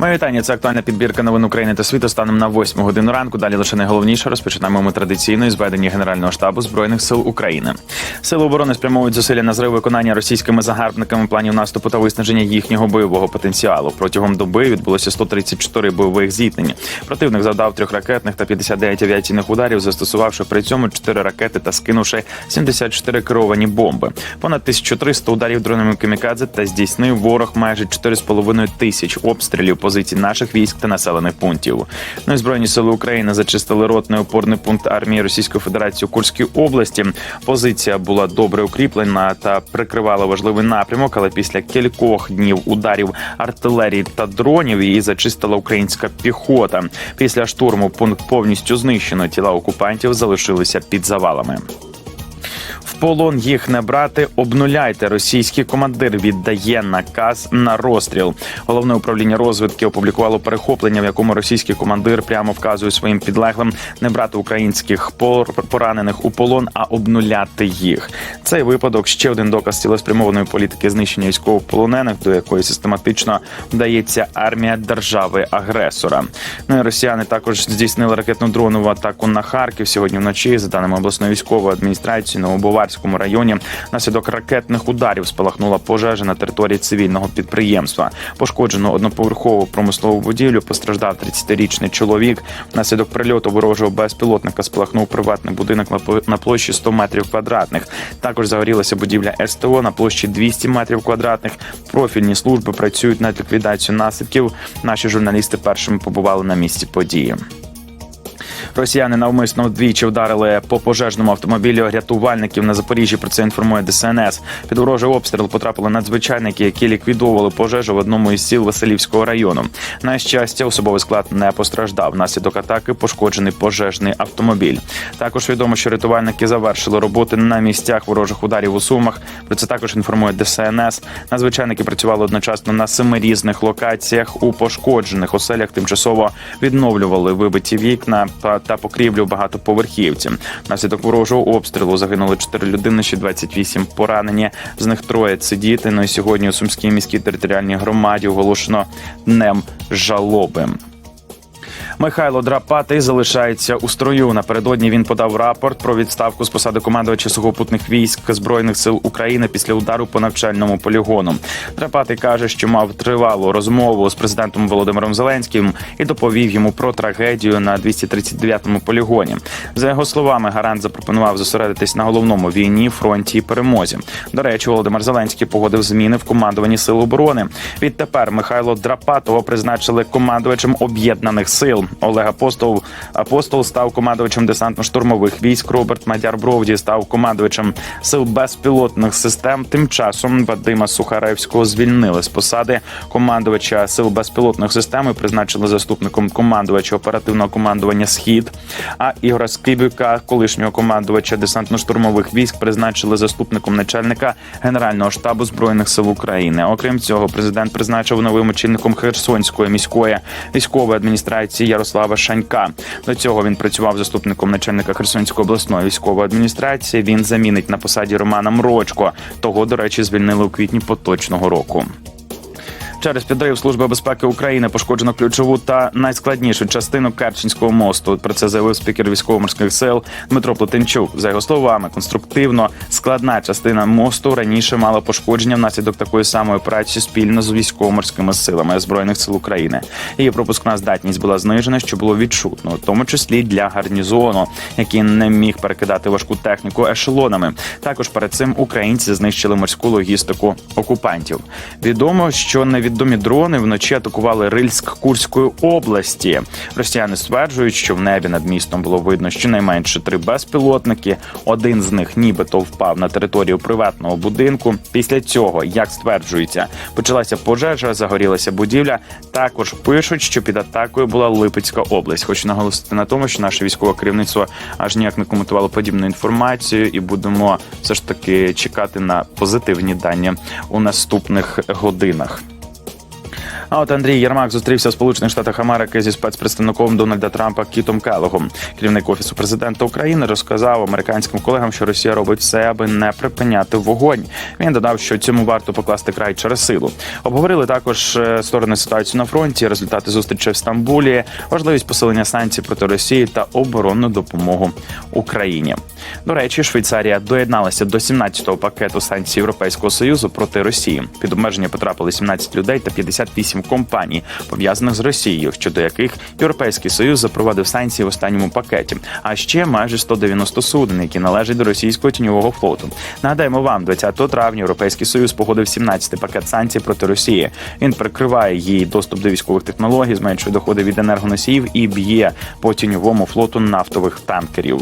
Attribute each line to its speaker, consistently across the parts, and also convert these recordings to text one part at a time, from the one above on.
Speaker 1: Моє вітання. Це актуальна підбірка новин України та світу станом на 8 годину ранку. Далі лише найголовніше розпочинаємо ми традиційно із ведення Генерального штабу збройних сил України. Сили оборони спрямовують зусилля на зрив виконання російськими загарбниками планів наступу та виснаження їхнього бойового потенціалу. Протягом доби відбулося 134 бойових зіткнень. Противник завдав трьох ракетних та 59 авіаційних ударів, застосувавши при цьому 4 ракети та скинувши 74 керовані бомби. Понад 1300 ударів дронами камікадзе та здійснив ворог майже 4,5 тисяч обстрілів позицій наших військ та населених пунктів. Ну і збройні сили України зачистили ротний опорний пункт армії Російської Федерації у Курській області. Позиція була добре укріплена та прикривала важливий напрямок, але після кількох днів ударів артилерії та дронів її зачистила українська піхота. Після штурму пункт повністю знищено. Тіла окупантів залишилися під завалами. Полон їх не брати, обнуляйте. Російський командир віддає наказ на розстріл. Головне управління розвідки опублікувало перехоплення, в якому російський командир прямо вказує своїм підлеглим не брати українських пор- поранених у полон, а обнуляти їх. Цей випадок ще один доказ цілеспрямованої політики знищення військовополонених, до якої систематично вдається армія держави-агресора. Ну і росіяни також здійснили ракетно-дронову атаку на Харків сьогодні вночі. За даними обласної військової адміністрації, на Новобаварському районі внаслідок ракетних ударів спалахнула пожежа на території цивільного підприємства. Пошкоджено одноповерхову промислову будівлю. Постраждав 30-річний чоловік. Внаслідок прильоту ворожого безпілотника спалахнув приватний будинок на площі 100 метрів квадратних. Також загорілася будівля СТО на площі 200 метрів квадратних. Профільні служби працюють над ліквідацією наслідків. Наші журналісти першими побували на місці події. Росіяни навмисно вдвічі вдарили по пожежному автомобілю рятувальників на Запоріжжі. Про це інформує ДСНС. Під ворожий обстріл потрапили надзвичайники, які ліквідовували пожежу в одному із сіл Василівського району. На щастя, особовий склад не постраждав. Внаслідок атаки пошкоджений пожежний автомобіль. Також відомо, що рятувальники завершили роботи на місцях ворожих ударів у Сумах. Про це також інформує ДСНС. Надзвичайники працювали одночасно на семи різних локаціях у пошкоджених оселях. Тимчасово відновлювали вибиті вікна та- покрівлю багатоповерхівці. Внаслідок ворожого обстрілу загинули 4 людини, ще 28 поранені. З них троє це діти. Ну і сьогодні у Сумській міській територіальній громаді оголошено днем жалоби. Михайло Драпатий залишається у строю. Напередодні він подав рапорт про відставку з посади командувача сухопутних військ збройних сил України після удару по навчальному полігону. Драпатий каже, що мав тривалу розмову з президентом Володимиром Зеленським і доповів йому про трагедію на 239-му полігоні. За його словами, гарант запропонував зосередитись на головному війні, фронті і перемозі. До речі, Володимир Зеленський погодив зміни в командуванні сил оборони. Відтепер Михайло Драпатого призначили командувачем об'єднаних сил. Олег Апостол Апостол став командувачем десантно-штурмових військ. Роберт Мадяр Бровді став командувачем сил безпілотних систем. Тим часом Вадима Сухаревського звільнили з посади командувача сил безпілотних систем і призначили заступником командувача оперативного командування Схід. А Ігора Скибюка, колишнього командувача десантно-штурмових військ, призначили заступником начальника Генерального штабу збройних сил України. Окрім цього, президент призначив новим очільником Херсонської міської військової адміністрації Ярослава Шанька. До цього він працював заступником начальника Херсонської обласної військової адміністрації. Він замінить на посаді Романа Мрочко. Того, до речі, звільнили у квітні поточного року. Через підрив Служби безпеки України пошкоджено ключову та найскладнішу частину Керченського мосту. Про це заявив спікер військово-морських сил Дмитро Плетенчук. За його словами, конструктивно складна частина мосту раніше мала пошкодження внаслідок такої самої операції спільно з військово-морськими силами збройних сил України. Її пропускна здатність була знижена, що було відчутно, в тому числі для гарнізону, який не міг перекидати важку техніку ешелонами. Також перед цим українці знищили морську логістику окупантів. Відомо, що невідомі дрони вночі атакували Рильськ Курської області. Росіяни стверджують, що в небі над містом було видно щонайменше три безпілотники. Один з них нібито впав на територію приватного будинку. Після цього, як стверджується, почалася пожежа, загорілася будівля. Також пишуть, що під атакою була Липецька область. Хочу наголосити на тому, що наше військове керівництво аж ніяк не коментувало подібну інформацію, і будемо все ж таки чекати на позитивні дані у наступних годинах. А от Андрій Єрмак зустрівся в Сполучених Штатах Америки зі спецпредставником Дональда Трампа Кітом Келогом. Керівник офісу президента України розказав американським колегам, що Росія робить все, аби не припиняти вогонь. Він додав, що цьому варто покласти край через силу. Обговорили також е, сторони ситуації на фронті, результати зустрічі в Стамбулі, важливість посилення санкцій проти Росії та оборонну допомогу Україні. До речі, Швейцарія доєдналася до 17-го пакету санкцій Європейського союзу проти Росії. Під обмеження потрапили 17 людей та 58 компаній, пов'язаних з Росією, щодо яких Європейський союз запровадив санкції в останньому пакеті. А ще майже 190 суден, які належать до російського тіньового флоту. Нагадаємо вам, 20 травня Європейський союз погодив 17-й пакет санкцій проти Росії. Він прикриває її доступ до військових технологій, зменшує доходи від енергоносіїв і б'є по тіньовому флоту нафтових танкерів.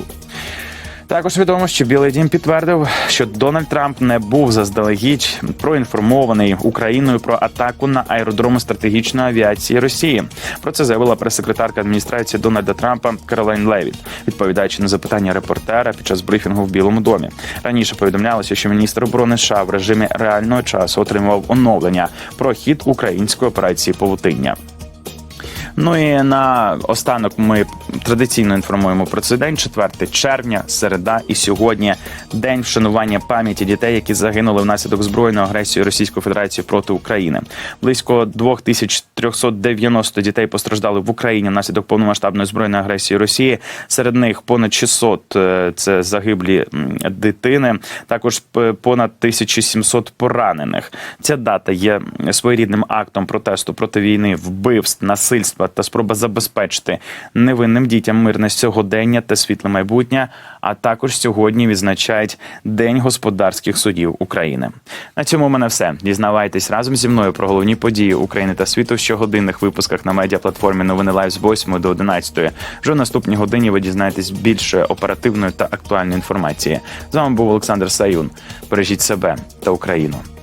Speaker 1: Також відомо, що Білий Дім підтвердив, що Дональд Трамп не був заздалегідь проінформований Україною про атаку на аеродроми стратегічної авіації Росії. Про це заявила прес-секретарка адміністрації Дональда Трампа Каролайн Левіт, відповідаючи на запитання репортера під час брифінгу в Білому домі. Раніше повідомлялося, що міністр оборони США в режимі реального часу отримував оновлення про хід української операції Павутиння. Ну і на останок ми традиційно інформуємо про цей день, 4 червня, середа і сьогодні день вшанування пам'яті дітей, які загинули внаслідок збройної агресії Російської Федерації проти України. Близько 2390 дітей постраждали в Україні внаслідок повномасштабної збройної агресії Росії. Серед них понад 600 е, – це загиблі дитини. Також понад 1700 поранених. Ця дата є своєрідним актом протесту проти війни, вбивств, насильства та спроба забезпечити невинним дітям мирне сьогодення та світле майбутнє. А також сьогодні відзначають День господарських судів України. На цьому в мене все. Дізнавайтесь разом зі мною про головні події України та світу в щогодинних випусках на медіаплатформі Новини Лайв з 8 до 11. Вже в наступній годині ви дізнаєтесь більше оперативної та актуальної інформації. З вами був Олександр Саюн. Бережіть себе та Україну.